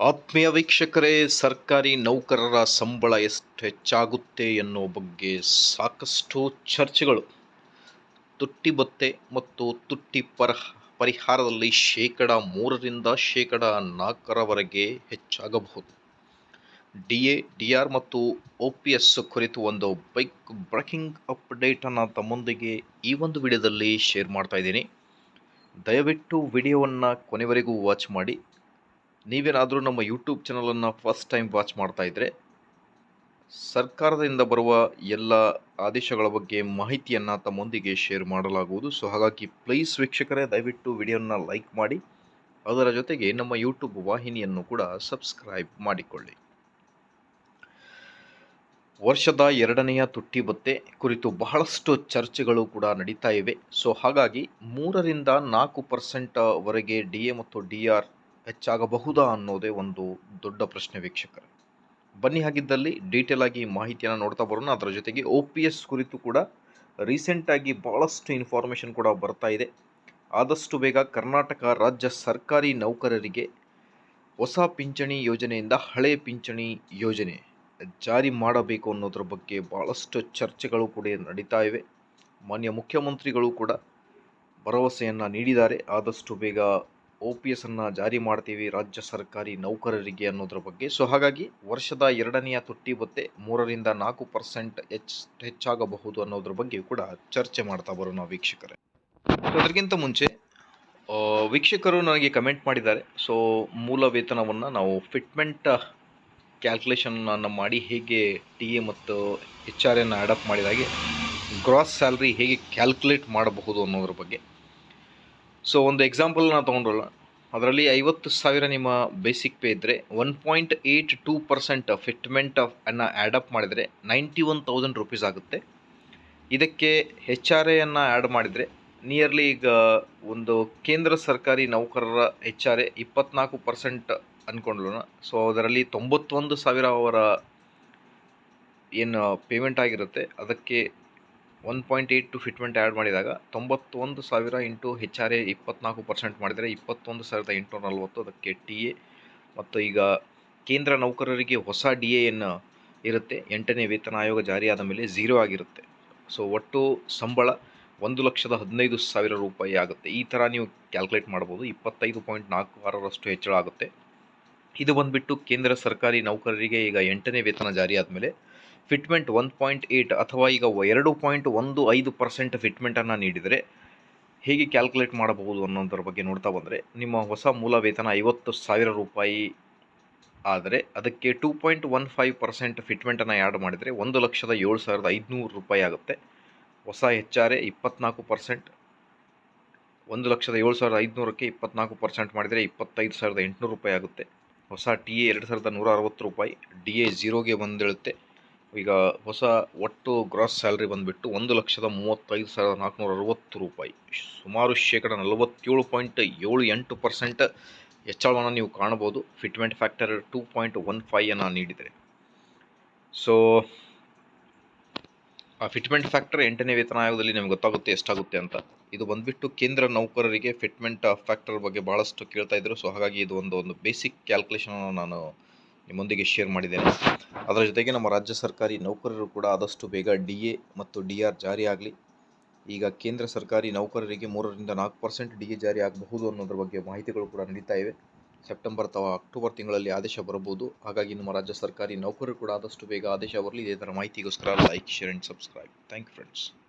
ಆತ್ಮೀಯ ವೀಕ್ಷಕರೇ, ಸರ್ಕಾರಿ ನೌಕರರ ಸಂಬಳ ಎಷ್ಟು ಹೆಚ್ಚಾಗುತ್ತೆ ಎನ್ನುವ ಬಗ್ಗೆ ಸಾಕಷ್ಟು ಚರ್ಚೆಗಳು. ತುಟ್ಟಿ ಭತ್ತೆ ಮತ್ತು ತುಟ್ಟಿ ಪರ ಪರಿಹಾರದಲ್ಲಿ ಶೇಕಡ ಮೂರರಿಂದ ಶೇಕಡ ನಾಲ್ಕರವರೆಗೆ ಹೆಚ್ಚಾಗಬಹುದು. ಡಿ ಎ ಡಿ ಆರ್ ಮತ್ತು ಒ ಪಿ ಎಸ್ ಕುರಿತು ಒಂದು ಬೈಕ್ ಬ್ರೇಕಿಂಗ್ ಅಪ್ಡೇಟನ್ನು ತಮ್ಮೊಂದಿಗೆ ಈ ಒಂದು ವಿಡಿಯೋದಲ್ಲಿ ಶೇರ್ ಮಾಡ್ತಾ ಇದ್ದೀನಿ. ದಯವಿಟ್ಟು ವಿಡಿಯೋವನ್ನು ಕೊನೆವರೆಗೂ ವಾಚ್ ಮಾಡಿ. ನೀವೇನಾದರೂ ನಮ್ಮ ಯೂಟ್ಯೂಬ್ ಚಾನಲನ್ನು ಫಸ್ಟ್ ಟೈಮ್ ವಾಚ್ ಮಾಡ್ತಾ ಇದ್ದರೆ ಸರ್ಕಾರದಿಂದ ಬರುವ ಎಲ್ಲ ಆದೇಶಗಳ ಬಗ್ಗೆ ಮಾಹಿತಿಯನ್ನು ತಮ್ಮೊಂದಿಗೆ ಶೇರ್ ಮಾಡಲಾಗುವುದು. ಸೊ ಹಾಗಾಗಿ ಪ್ಲೀಸ್ ವೀಕ್ಷಕರೇ, ದಯವಿಟ್ಟು ವಿಡಿಯೋನ ಲೈಕ್ ಮಾಡಿ. ಅದರ ಜೊತೆಗೆ ನಮ್ಮ ಯೂಟ್ಯೂಬ್ ವಾಹಿನಿಯನ್ನು ಕೂಡ ಸಬ್ಸ್ಕ್ರೈಬ್ ಮಾಡಿಕೊಳ್ಳಿ. ವರ್ಷದ ಎರಡನೆಯ ತುಟ್ಟಿ ಭತ್ತೆ ಕುರಿತು ಬಹಳಷ್ಟು ಚರ್ಚೆಗಳು ಕೂಡ ನಡೀತಾ ಇವೆ. ಸೊ ಹಾಗಾಗಿ ಮೂರರಿಂದ ನಾಲ್ಕು ಪರ್ಸೆಂಟ್ ವರೆಗೆ ಡಿ ಎ ಮತ್ತು ಡಿ ಆರ್ ಹೆಚ್ಚಾಗಬಹುದಾ ಅನ್ನೋದೇ ಒಂದು ದೊಡ್ಡ ಪ್ರಶ್ನೆ ವೀಕ್ಷಕರೇ. ಬನ್ನಿ ಹಾಗಿದ್ದಲ್ಲಿ ಡೀಟೇಲ್ ಆಗಿ ಮಾಹಿತಿಯನ್ನು ನೋಡ್ತಾ ಬರೋಣ. ಅದರ ಜೊತೆಗೆ ಒ ಪಿ ಎಸ್ ಕುರಿತು ಕೂಡ ರೀಸೆಂಟಾಗಿ ಭಾಳಷ್ಟು ಇನ್ಫಾರ್ಮೇಷನ್ ಕೂಡ ಬರ್ತಾ ಇದೆ. ಆದಷ್ಟು ಬೇಗ ಕರ್ನಾಟಕ ರಾಜ್ಯ ಸರ್ಕಾರಿ ನೌಕರರಿಗೆ ಹೊಸ ಪಿಂಚಣಿ ಯೋಜನೆಯಿಂದ ಹಳೆ ಪಿಂಚಣಿ ಯೋಜನೆ ಜಾರಿ ಮಾಡಬೇಕು ಅನ್ನೋದ್ರ ಬಗ್ಗೆ ಭಾಳಷ್ಟು ಚರ್ಚೆಗಳು ಕೂಡ ನಡೀತಾ ಇವೆ. ಮಾನ್ಯ ಮುಖ್ಯಮಂತ್ರಿಗಳು ಕೂಡ ಭರವಸೆಯನ್ನು ನೀಡಿದ್ದಾರೆ. ಆದಷ್ಟು ಬೇಗ ಒ ಪಿ ಎಸ್ಸನ್ನು ಜಾರಿ ಮಾಡ್ತೀವಿ ರಾಜ್ಯ ಸರ್ಕಾರಿ ನೌಕರರಿಗೆ ಅನ್ನೋದ್ರ ಬಗ್ಗೆ. ಸೊ ಹಾಗಾಗಿ ವರ್ಷದ ಎರಡನೆಯ ತುಟ್ಟಿ ಭತ್ತೆ ಮೂರರಿಂದ ನಾಲ್ಕು ಪರ್ಸೆಂಟ್ ಹೆಚ್ಚು, ಹೆಚ್ಚಾಗಬಹುದು ಅನ್ನೋದ್ರ ಬಗ್ಗೆ ಕೂಡ ಚರ್ಚೆ ಮಾಡ್ತಾ ಬರೋಣ ವೀಕ್ಷಕರೇ. ಸೊ ಅದಕ್ಕಿಂತ ಮುಂಚೆ ವೀಕ್ಷಕರು ನನಗೆ ಕಮೆಂಟ್ ಮಾಡಿದ್ದಾರೆ. ಸೊ ಮೂಲ ವೇತನವನ್ನು ನಾವು ಫಿಟ್ಮೆಂಟ್ ಕ್ಯಾಲ್ಕುಲೇಷನನ್ನು ಮಾಡಿ ಹೇಗೆ ಟಿ ಎ ಮತ್ತು ಎಚ್ ಆರ್ ಎನ್ನು ಅಡಾಪ್ಟ್ ಮಾಡಿದಾಗೆ, ಗ್ರಾಸ್ ಸ್ಯಾಲ್ರಿ ಹೇಗೆ ಕ್ಯಾಲ್ಕುಲೇಟ್ ಮಾಡಬಹುದು ಅನ್ನೋದ್ರ ಬಗ್ಗೆ. ಸೊ ಒಂದು ಎಕ್ಸಾಂಪಲ್ನ ತೊಗೊಂಡ್ರಲ್ಲ, ಅದರಲ್ಲಿ ಐವತ್ತು ಸಾವಿರ ನಿಮ್ಮ ಬೇಸಿಕ್ ಪೇ ಇದ್ದರೆ one point eight two percent fitment of ಅನ್ನು ಆ್ಯಡಪ್ ಮಾಡಿದರೆ ನೈಂಟಿ ಒನ್ ತೌಸಂಡ್ ರುಪೀಸ್ ಆಗುತ್ತೆ. ಇದಕ್ಕೆ ಹೆಚ್ ಆರ್ ಎಯನ್ನು ಆ್ಯಡ್ ಮಾಡಿದರೆ ನಿಯರ್ಲಿ ಈಗ ಒಂದು ಕೇಂದ್ರ ಸರ್ಕಾರಿ ನೌಕರರ ಹೆಚ್ ಆರ್ ಎ ಇಪ್ಪತ್ನಾಲ್ಕು ಪರ್ಸೆಂಟ್ ಅಂದ್ಕೊಂಡ್ಲು ಸೊ ಅದರಲ್ಲಿ ತೊಂಬತ್ತೊಂದು ಸಾವಿರ ಅವರ ಏನು ಪೇಮೆಂಟ್ ಆಗಿರುತ್ತೆ, ಅದಕ್ಕೆ one point eight two fitment add ಮಾಡಿದಾಗ ತೊಂಬತ್ತೊಂದು ಸಾವಿರ ಇಂಟು ಹೆಚ್ ಆರ್ ಎ ಇಪ್ಪತ್ನಾಲ್ಕು ಪರ್ಸೆಂಟ್ ಮಾಡಿದರೆ ಇಪ್ಪತ್ತೊಂದು ಸಾವಿರದ ಎಂಟುನೂರ ನಲ್ವತ್ತು ಅದಕ್ಕೆ ಟಿ ಎ. ಮತ್ತು ಈಗ ಕೇಂದ್ರ ನೌಕರರಿಗೆ ಹೊಸ ಡಿ ಎ ಏನು ಇರುತ್ತೆ. ಎಂಟನೇ ವೇತನ ಆಯೋಗ ಜಾರಿಯಾದ ಮೇಲೆ ಝೀರೋ ಆಗಿರುತ್ತೆ. ಸೊ ಒಟ್ಟು ಸಂಬಳ ಒಂದು ಲಕ್ಷದ ಹದಿನೈದು ಸಾವಿರ ರೂಪಾಯಿ ಆಗುತ್ತೆ. ಈ ಥರ ನೀವು ಕ್ಯಾಲ್ಕುಲೇಟ್ ಮಾಡ್ಬೋದು. ಇಪ್ಪತ್ತೈದು ಪಾಯಿಂಟ್ ನಾಲ್ಕು ಆರರಷ್ಟು ಹೆಚ್ಚಳ ಆಗುತ್ತೆ. ಇದು ಬಂದುಬಿಟ್ಟು ಕೇಂದ್ರ ಸರ್ಕಾರಿ ನೌಕರರಿಗೆ ಈಗ ಎಂಟನೇ ವೇತನ ಜಾರಿ ಆದಮೇಲೆ ಫಿಟ್ಮೆಂಟ್ ಒನ್ ಪಾಯಿಂಟ್ ಏಯ್ಟ್ ಅಥವಾ ಈಗ ಎರಡು ಪಾಯಿಂಟ್ ಒಂದು ಐದು ಪರ್ಸೆಂಟ್ ಫಿಟ್ಮೆಂಟನ್ನು ನೀಡಿದರೆ ಹೇಗೆ ಕ್ಯಾಲ್ಕುಲೇಟ್ ಮಾಡಬಹುದು ಅನ್ನೋದ್ರ ಬಗ್ಗೆ ನೋಡ್ತಾ ಬಂದರೆ ನಿಮ್ಮ ಹೊಸ ಮೂಲ ವೇತನ ಐವತ್ತು ಸಾವಿರ ರೂಪಾಯಿ ಆದರೆ ಅದಕ್ಕೆ two point one five percent ಫಿಟ್ಮೆಂಟನ್ನು add ಮಾಡಿದರೆ ಒಂದು ಲಕ್ಷದ ಏಳು ಸಾವಿರದ ಐದುನೂರು ರೂಪಾಯಿ ಆಗುತ್ತೆ. ಹೊಸ ಎ ಇಪ್ಪತ್ನಾಲ್ಕು ಪರ್ಸೆಂಟ್ ಒಂದು ಲಕ್ಷದ ಏಳು ಸಾವಿರದ ಐದುನೂರಕ್ಕೆ ಇಪ್ಪತ್ನಾಲ್ಕು ಪರ್ಸೆಂಟ್ ಮಾಡಿದರೆ ಇಪ್ಪತ್ತೈದು ಸಾವಿರದ ಎಂಟುನೂರು ರೂಪಾಯಿ ಆಗುತ್ತೆ. ಹೊಸ ಟಿ ಎ ಎರಡು ಸಾವಿರದ ನೂರ ಅರವತ್ತು ರೂಪಾಯಿ, ಡಿ ಎ ಜೀರೋಗೆ ಬಂದಿಳುತ್ತೆ ಈಗ ಹೊಸ ಒಟ್ಟು ಗ್ರಾಸ್ ಸ್ಯಾಲ್ರಿ ಬಂದುಬಿಟ್ಟು ಒಂದು ಲಕ್ಷದ ಮೂವತ್ತೈದು ಸಾವಿರದ ನಾಲ್ಕುನೂರ ಅರವತ್ತು ರೂಪಾಯಿ. ಸುಮಾರು ಶೇಕಡ ನಲವತ್ತೇಳು ಪಾಯಿಂಟ್ ಏಳು ಎಂಟು ಪರ್ಸೆಂಟ್ ಹೆಚ್ಚಳವನ್ನು ನೀವು ಕಾಣ್ಬೋದು. Fitment factor two point one ಫೈಯನ್ನು ನೀಡಿದರೆ. ಸೊ ಆ ಫಿಟ್ಮೆಂಟ್ ಫ್ಯಾಕ್ಟರ್ ಎಂಟನೇ ವೇತನ ಆಯೋಗದಲ್ಲಿ ನಿಮ್ಗೆ ಗೊತ್ತಾಗುತ್ತೆ ಎಷ್ಟಾಗುತ್ತೆ ಅಂತ. ಇದು ಬಂದುಬಿಟ್ಟು ಕೇಂದ್ರ ನೌಕರರಿಗೆ ಫಿಟ್ಮೆಂಟ್ ಫ್ಯಾಕ್ಟರ್ ಬಗ್ಗೆ ಭಾಳಷ್ಟು ಕೇಳ್ತಾ ಇದ್ದರು ಸೊ ಹಾಗಾಗಿ ಇದು ಒಂದು ಒಂದು ಬೇಸಿಕ್ ಕ್ಯಾಲ್ಕುಲೇಷನನ್ನು ನಾನು ನಿಮ್ಮೊಂದಿಗೆ ಶೇರ್ ಮಾಡಿದ್ದೇನೆ. ಅದರ ಜೊತೆಗೆ ನಮ್ಮ ರಾಜ್ಯ ಸರ್ಕಾರಿ ನೌಕರರು ಕೂಡ ಆದಷ್ಟು ಬೇಗ ಡಿ ಎ ಮತ್ತು ಡಿ ಆರ್ ಜಾರಿ ಆಗಲಿ. ಈಗ ಕೇಂದ್ರ ಸರ್ಕಾರಿ ನೌಕರರಿಗೆ ಮೂರರಿಂದ ನಾಲ್ಕು ಪರ್ಸೆಂಟ್ ಡಿ ಎ ಜಾರಿ ಆಗಬಹುದು ಅನ್ನೋದ್ರ ಬಗ್ಗೆ ಮಾಹಿತಿಗಳು ಕೂಡ ನಡೀತಾ ಇವೆ. ಸೆಪ್ಟೆಂಬರ್ ಅಥವಾ ಅಕ್ಟೋಬರ್ ತಿಂಗಳಲ್ಲಿ ಆದೇಶ ಬರಬಹುದು. ಹಾಗಾಗಿ ನಮ್ಮ ರಾಜ್ಯ ಸರ್ಕಾರಿ ನೌಕರರು ಕೂಡ ಆದಷ್ಟು ಬೇಗ ಆದೇಶ ಬರಲಿ. ಇದೇ ಥರ ಮಾಹಿತಿಗೋಸ್ಕರ like share and subscribe thank you friends